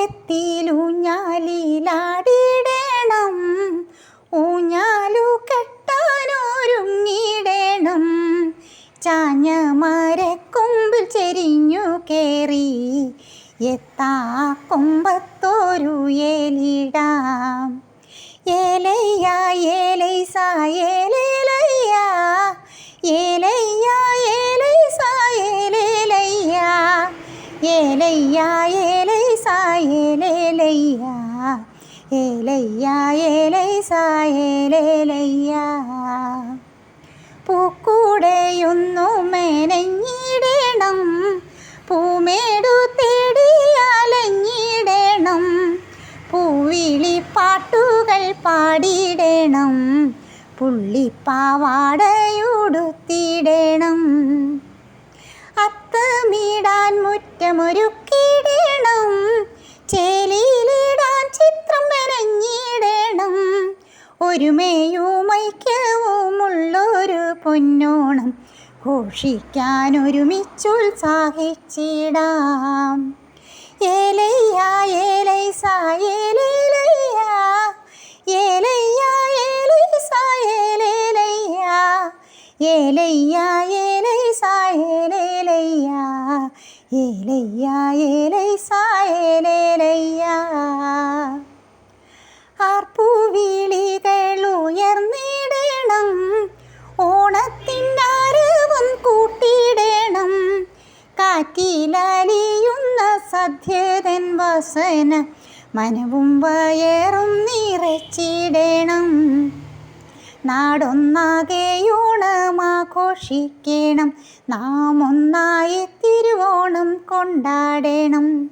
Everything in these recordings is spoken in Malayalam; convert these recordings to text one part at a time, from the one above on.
പ്രായത്തിലൂഞ്ഞാലിലാടിടണം ഊഞ്ഞാലു കെട്ടാനൊരുങ്ങിടണം ചാഞ്ഞ മരക്കൊമ്പിൽ ചെരിഞ്ഞു കേറി. എത്താ കൊമ്പത്തോരു ഏലിടാം. ഏലയ്യ ഏലൈ സായേലയ്യ ഏലയ്യ ഏലൈ സായേലയ്യ ഏലയ്യ ഏലൈസ പൂക്കൂടെയൊന്നു മെനഞ്ഞിടണം. പൂമേടു തേടിയാലഞ്ഞിടണം പൂവിളി പാട്ടുകൾ പാടിയിടണം പുള്ളിപ്പാവാടയുടുത്തിടണം. അത്തമിടാൻ മുറ്റമൊരുക്കിടണം ഒരുമയുമൈക്യവുമുള്ളൊരു പൊന്നോണം ഘോഷിക്കാൻ ഒരുമിച്ചുത്സാഹിച്ചിടാം ഏലയ്യ ഏലൈ ഏലേലയ്യ ഏലയ്യ ഏലൈ ഏലേലയ്യ ഏലയ്യ ഏലൈ ഏലേലയ്യ ഏലയ്യ ഏലൈ ഏലേലയ്യ. കാറ്റിലലിയുന്ന സദ്യതൻ വസന മനവും വയറും നിറച്ചിടണം. നാടൊന്നാകെയോണമാഘോഷിക്കണം. നാം ഒന്നായി തിരുവോണം കൊണ്ടാടണം.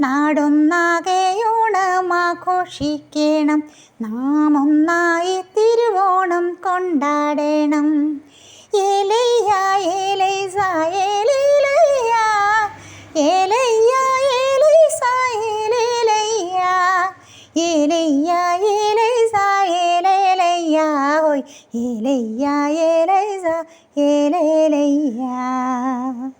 നാടൊന്നാകെയോണമാഘോഷിക്കണം. നാം ഒന്നായി തിരുവോണം കൊണ്ടാടണം. ഏലയ്യ 耶雷呀耶雷萨耶雷雷呀。